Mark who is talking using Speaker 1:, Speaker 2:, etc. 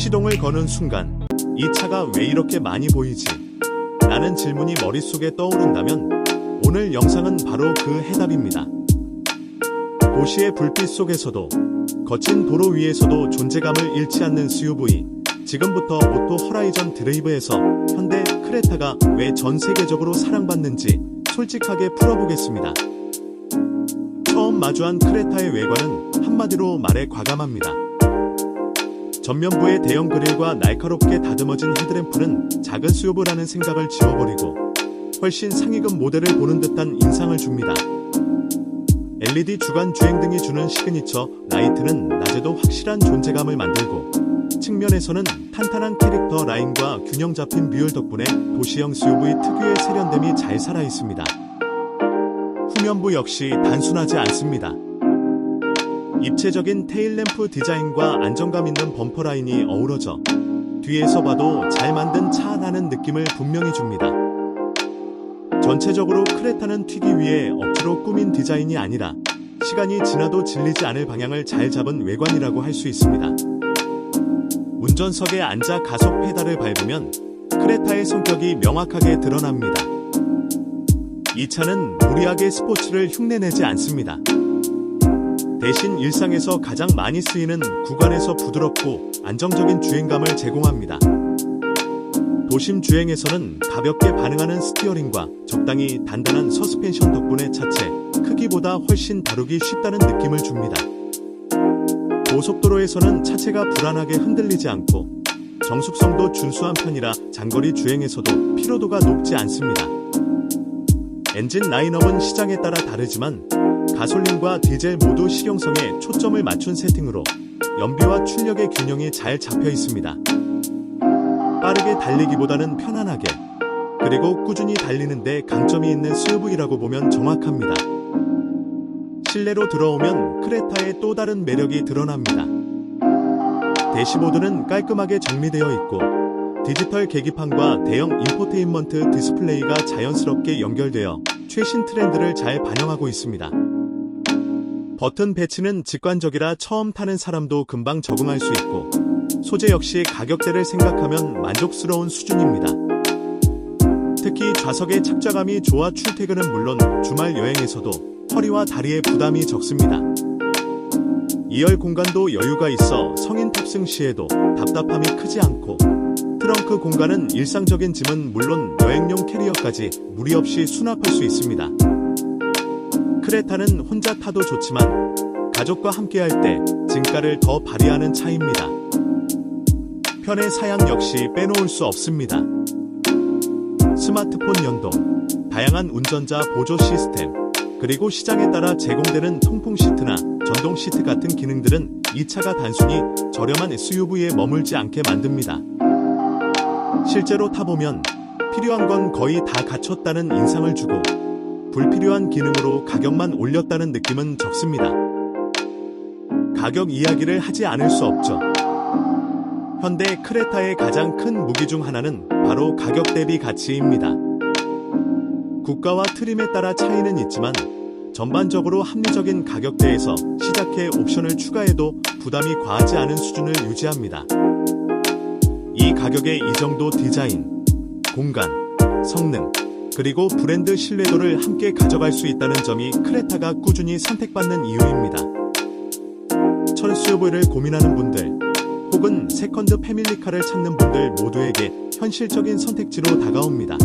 Speaker 1: 시동을 거는 순간 이 차가 왜 이렇게 많이 보이지? 라는 질문이 머릿속에 떠오른다면 오늘 영상은 바로 그 해답입니다. 도시의 불빛 속에서도 거친 도로 위에서도 존재감을 잃지 않는 SUV. 지금부터 오토 허라이전 드레이브에서 현대 크레타가 왜 전 세계적으로 사랑받는지 솔직하게 풀어보겠습니다. 처음 마주한 크레타의 외관은 한마디로 말해 과감합니다. 전면부의 대형 그릴과 날카롭게 다듬어진 헤드램프는 작은 수요브라는 생각을 지워버리고 훨씬 상위급 모델을 보는 듯한 인상을 줍니다. LED 주간 주행 등이 주는 시그니처 라이트는 낮에도 확실한 존재감을 만들고 측면에서는 탄탄한 캐릭터 라인과 균형 잡힌 비율 덕분에 도시형 SUV 특유의 세련됨이 잘 살아 있습니다. 후면부 역시 단순하지 않습니다. 입체적인 테일램프 디자인과 안정감 있는 범퍼 라인이 어우러져 뒤에서 봐도 잘 만든 차라는 느낌을 분명히 줍니다. 전체적으로 크레타는 튀기 위해 억지로 꾸민 디자인이 아니라 시간이 지나도 질리지 않을 방향을 잘 잡은 외관이라고 할 수 있습니다. 운전석에 앉아 가속 페달을 밟으면 크레타의 성격이 명확하게 드러납니다. 이 차는 무리하게 스포츠를 흉내내지 않습니다. 대신 일상에서 가장 많이 쓰이는 구간에서 부드럽고 안정적인 주행감을 제공합니다. 도심 주행에서는 가볍게 반응하는 스티어링과 적당히 단단한 서스펜션 덕분에 차체 크기보다 훨씬 다루기 쉽다는 느낌을 줍니다. 고속도로에서는 차체가 불안하게 흔들리지 않고 정숙성도 준수한 편이라 장거리 주행에서도 피로도가 높지 않습니다. 엔진 라인업은 시장에 따라 다르지만 가솔린과 디젤 모두 실용성에 초점을 맞춘 세팅으로 연비와 출력의 균형이 잘 잡혀 있습니다. 빠르게 달리기보다는 편안하게 그리고 꾸준히 달리는데 강점이 있는 SUV라고 보면 정확합니다. 실내로 들어오면 크레타의 또 다른 매력이 드러납니다. 대시보드는 깔끔하게 정리되어 있고 디지털 계기판과 대형 인포테인먼트 디스플레이가 자연스럽게 연결되어 최신 트렌드를 잘 반영하고 있습니다. 버튼 배치는 직관적이라 처음 타는 사람도 금방 적응할 수 있고 소재 역시 가격대를 생각하면 만족스러운 수준입니다. 특히 좌석의 착좌감이 좋아 출퇴근은 물론 주말 여행에서도 허리와 다리에 부담이 적습니다. 2열 공간도 여유가 있어 성인 탑승 시에도 답답함이 크지 않고 트렁크 공간은 일상적인 짐은 물론 여행용 캐리어까지 무리 없이 수납할 수 있습니다. 크레타는 혼자 타도 좋지만 가족과 함께할 때 진가를 더 발휘하는 차입니다. 편의 사양 역시 빼놓을 수 없습니다. 스마트폰 연동, 다양한 운전자 보조 시스템, 그리고 시장에 따라 제공되는 통풍 시트나 전동 시트 같은 기능들은 이 차가 단순히 저렴한 SUV에 머물지 않게 만듭니다. 실제로 타보면 필요한 건 거의 다 갖췄다는 인상을 주고 불필요한 기능으로 가격만 올렸다는 느낌은 적습니다. 가격 이야기를 하지 않을 수 없죠. 현대 크레타의 가장 큰 무기 중 하나는 바로 가격 대비 가치입니다. 국가와 트림에 따라 차이는 있지만 전반적으로 합리적인 가격대에서 시작해 옵션을 추가해도 부담이 과하지 않은 수준을 유지합니다. 이 가격에 이 정도 디자인, 공간, 성능, 그리고 브랜드 신뢰도를 함께 가져갈 수 있다는 점이 크레타가 꾸준히 선택받는 이유입니다. 철 SUV를 고민하는 분들, 혹은 세컨드 패밀리카를 찾는 분들 모두에게 현실적인 선택지로 다가옵니다.